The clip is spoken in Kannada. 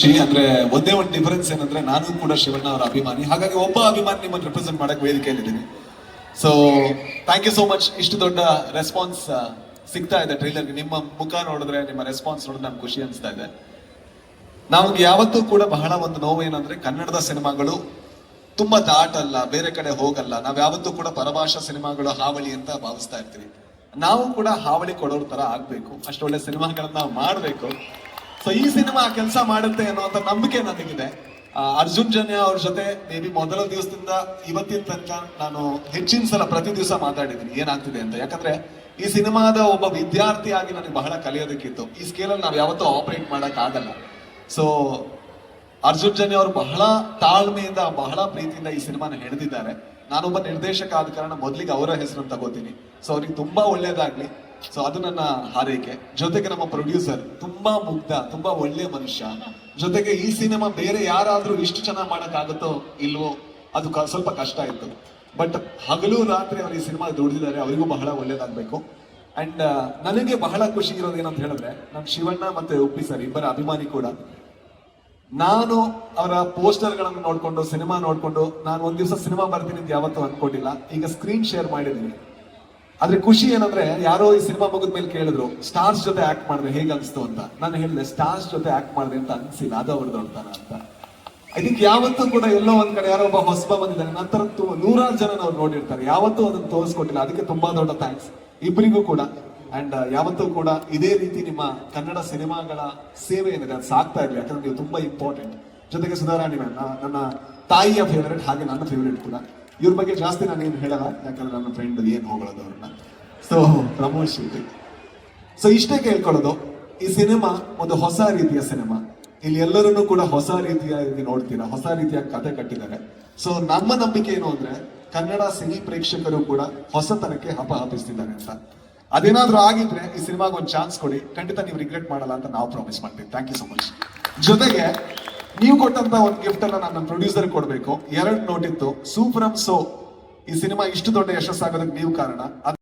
ಖುಷಿ ಅಂದ್ರೆ ಒಂದೇ ಒಂದು ಡಿಫರೆನ್ಸ್ ಏನಂದ್ರೆ ನಾನು ಕೂಡ ಶಿವಣ್ಣ ಅವರ ಅಭಿಮಾನಿ. ಹಾಗಾಗಿ ಒಬ್ಬ ಅಭಿಮಾನಿ ನಿಮ್ಮನ್ನು ರೆಪ್ರೆಸೆಂಟ್ ಮಾಡಕ್ ವೇದಿಕೆಯಲ್ಲಿದ್ದೀನಿ so thank you so much ಇಷ್ಟು ದೊಡ್ಡ ರೆಸ್ಪಾನ್ಸ್ ಸಿಗ್ತಾ ಇದೆ ಟ್ರೈಲರ್ಗೆ ನಿಮ್ಮ ಮುಖ ನೋಡಿದ್ರೆ, ನಿಮ್ಮ ರೆಸ್ಪಾನ್ಸ್ ನೋಡಿದ್ರೆ ನಮ್ಗೆ ಖುಷಿ ಅನಿಸ್ತಾ ಇದೆ. ನಮ್ಗೆ ಯಾವತ್ತೂ ಕೂಡ ಬಹಳ ಒಂದು ನೋವು ಏನಂದ್ರೆ ಕನ್ನಡದ ಸಿನಿಮಾಗಳು ತುಂಬಾ ದಾಟಲ್ಲ, ಬೇರೆ ಕಡೆ ಹೋಗಲ್ಲ. ನಾವ್ ಯಾವತ್ತೂ ಕೂಡ ಪರಭಾಷಾ ಸಿನಿಮಾಗಳು ಹಾವಳಿ ಅಂತ ಭಾವಿಸ್ತಾ ಇರ್ತೀವಿ. ನಾವು ಕೂಡ ಹಾವಳಿ ಕೊಡೋರ್ ತರ ಆಗ್ಬೇಕು. ಅಷ್ಟೊಳ್ಳೆ ಸಿನಿಮಾಗಳನ್ನ ನಾವು ಮಾಡ್ಬೇಕು. ಸೊ ಈ ಸಿನಿಮಾ ಕೆಲಸ ಮಾಡುತ್ತೆ ಅನ್ನುವಂತ ನಂಬಿಕೆ ನನಗಿದೆ. ಅರ್ಜುನ್ ಜನ್ಯ ಅವ್ರ ಜೊತೆ ಮೇ ಬಿ ಮೊದಲ ದಿವಸದಿಂದ ಇವತ್ತಿನ ತನಕ ನಾನು ಹೆಚ್ಚಿನ ಸಲ ಪ್ರತಿ ದಿವಸ ಮಾತಾಡಿದ್ದೀನಿ. ಏನಾಗ್ತಿದೆ ಅಂತ. ಯಾಕಂದ್ರೆ ಈ ಸಿನಿಮಾದ ಒಬ್ಬ ವಿದ್ಯಾರ್ಥಿಯಾಗಿ ನನಗೆ ಬಹಳ ಕಲಿಯೋದಕ್ಕಿತ್ತು. ಈ ಸ್ಕೇಲಲ್ಲಿ ನಾವು ಯಾವತ್ತೂ ಆಪರೇಟ್ ಮಾಡಕ್ ಆಗಲ್ಲ ಸೊ ಅರ್ಜುನ್ ಜನ್ಯ ಅವರು ಬಹಳ ತಾಳ್ಮೆಯಿಂದ, ಬಹಳ ಪ್ರೀತಿಯಿಂದ ಈ ಸಿನಿಮಾನ ಹಿಡಿದಿದ್ದಾರೆ. ನಾನೊಬ್ಬ ನಿರ್ದೇಶಕ ಆದ ಕಾರಣ ಮೊದಲಿಗೆ ಅವರ ಹೆಸರನ್ನು ತಗೋತೀನಿ. ಸೊ ಅವ್ರಿಗೆ ತುಂಬಾ ಒಳ್ಳೇದಾಗ್ಲಿ. ಸೊ ಅದು ನನ್ನ ಹಾರೈಕೆ. ಜೊತೆಗೆ ನಮ್ಮ ಪ್ರೊಡ್ಯೂಸರ್ ತುಂಬಾ ಮುಗ್ಧ, ತುಂಬಾ ಒಳ್ಳೆ ಮನುಷ್ಯ. ಜೊತೆಗೆ ಈ ಸಿನಿಮಾ ಬೇರೆ ಯಾರಾದ್ರೂ ಇಷ್ಟು ಚೆನ್ನಾಗಿ ಮಾಡೋಕ್ಕಾಗುತ್ತೋ ಇಲ್ವೋ, ಅದು ಸ್ವಲ್ಪ ಕಷ್ಟ ಇತ್ತು. ಬಟ್ ಹಗಲು ರಾತ್ರಿ ಅವರು ಈ ಸಿನಿಮಾ ದುಡಿದಿದ್ದಾರೆ, ಅವರಿಗೂ ಬಹಳ ಒಳ್ಳೇದಾಗಬೇಕು. ಅಂಡ್ ನನಗೆ ಬಹಳ ಖುಷಿ ಇರೋದು ಏನಂತ ಹೇಳಿದ್ರೆ, ನಮ್ ಶಿವಣ್ಣ ಮತ್ತೆ ಉಪ್ಪಿ ಸರ್ ಇಬ್ಬರ ಅಭಿಮಾನಿ ಕೂಡ. ನಾನು ಅವರ ಪೋಸ್ಟರ್ಗಳನ್ನು ನೋಡ್ಕೊಂಡು, ಸಿನಿಮಾ ನೋಡ್ಕೊಂಡು, ನಾನು ಒಂದ್ ದಿವಸ ಸಿನಿಮಾ ಬರ್ತೀನಿ ಅಂತ ಯಾವತ್ತೂ ಅನ್ಕೊಂಡಿಲ್ಲ. ಈಗ ಸ್ಕ್ರೀನ್ ಶೇರ್ ಮಾಡಿದೀನಿ. ಆದ್ರೆ ಖುಷಿ ಏನಂದ್ರೆ ಯಾರೋ ಈ ಸಿನಿಮಾ ಮುಗಿದ ಮೇಲೆ ಕೇಳಿದ್ರು, ಸ್ಟಾರ್ಸ್ ಜೊತೆ ಆಕ್ಟ್ ಮಾಡಿದ್ರೆ ಹೇಗೆ ಅನಿಸ್ತು ಅಂತ? ನಾನು ಹೇಳಿದೆ, ಸ್ಟಾರ್ಸ್ ಜೊತೆ ಆಕ್ಟ್ ಮಾಡಿದೆ ಅಂತ ಅನ್ಸಿಲ್ಲ, ಅದು ಅವ್ರ ದೊಡ್ಡತನ ಅಂತ. ಐ ಯಾವತ್ತೂ ಕೂಡ ಎಲ್ಲೋ ಒಂದ್ ಕಡೆ ಯಾರೋ ಒಬ್ಬ ಹೊಸಬ ಬಂದಿದ್ದಾರೆ ನಂತರ ನೂರಾರು ಜನ ನಾವು ನೋಡಿರ್ತಾರೆ. ಯಾವತ್ತೂ ಅದನ್ನ ತೋರಿಸ್ಕೊಟ್ಟಿಲ್ಲ, ಅದಕ್ಕೆ ತುಂಬಾ ದೊಡ್ಡ ಥ್ಯಾಂಕ್ಸ್ ಇಬ್ಬರಿಗೂ ಕೂಡ. ಅಂಡ್ ಯಾವತ್ತೂ ಕೂಡ ಇದೇ ರೀತಿ ನಿಮ್ಮ ಕನ್ನಡ ಸಿನಿಮಾಗಳ ಸೇವೆ ಏನಿದೆ, ಅದು ಸಾಕ್ತಾ ಇರಲಿ, ಯಾಕಂದ್ರೆ ನೀವು ತುಂಬಾ ಇಂಪಾರ್ಟೆಂಟ್ ಜೊತೆಗೆ ಸುಧಾರಾಣಿ ಮ್ಯಾಮ್ ನನ್ನ ತಾಯಿಯ ಫೇವರೇಟ್ ಹಾಗೆ ನನ್ನ ಫೇವರೇಟ್ ಕೂಡ. ಇವ್ರ ಬಗ್ಗೆ ಜಾಸ್ತಿ ನಾನು ಏನು ಹೇಳಲ್ಲ, ಯಾಕಂದ್ರೆ ನನ್ನ ಫ್ರೆಂಡ್ ಏನ್ ಹೋಗೋದು ಅವ್ರನ್ನ. ಸೊ ಪ್ರಮೋದ್ ಶೆಟ್ಟಿ ಸೊ ಇಷ್ಟೇ ಕೇಳ್ಕೊಳ್ಳೋದು, ಈ ಸಿನಿಮಾ ಒಂದು ಹೊಸ ರೀತಿಯ ಸಿನಿಮಾ. ಇಲ್ಲಿ ಎಲ್ಲರನ್ನೂ ಕೂಡ ಹೊಸ ರೀತಿಯಾಗಿ ನೋಡ್ತೀರಾ, ಹೊಸ ರೀತಿಯ ಕತೆ ಕಟ್ಟಿದ್ದಾರೆ. ಸೊ ನಮ್ಮ ನಂಬಿಕೆ ಏನು ಅಂದ್ರೆ, ಕನ್ನಡ ಸಿನಿ ಪ್ರೇಕ್ಷಕರು ಕೂಡ ಹೊಸತನಕ್ಕೆ ಹಪ ಹಪಿಸ್ತಿದ್ದಾರೆ ಅಂತ. ಅದೇನಾದ್ರೂ ಆಗಿದ್ರೆ ಈ ಸಿನಿಮಾಗೆ ಒಂದು ಚಾನ್ಸ್ ಕೊಡಿ. ಖಂಡಿತ ನೀವು ರಿಗ್ರೆಟ್ ಮಾಡಲ್ಲ ಅಂತ ನಾವು ಪ್ರಾಮಿಸ್ ಮಾಡ್ತೀವಿ. ಥ್ಯಾಂಕ್ ಯು ಸೊ ಮಚ್ ಜೊತೆಗೆ ನೀವು ಕೊಟ್ಟಂತ ಒಂದು ಗಿಫ್ಟ್ ಅನ್ನ ನನ್ನ ಪ್ರೊಡ್ಯೂಸರ್ ಕೊಡ್ಬೇಕು. ಎರಡು ನೋಟ್ ಇತ್ತು, ಸೂಪರಂ ಸೋ. ಈ ಸಿನಿಮಾ ಇಷ್ಟು ದೊಡ್ಡ ಯಶಸ್ಸಾಗೋದಕ್ಕೆ ನೀವು ಕಾರಣ.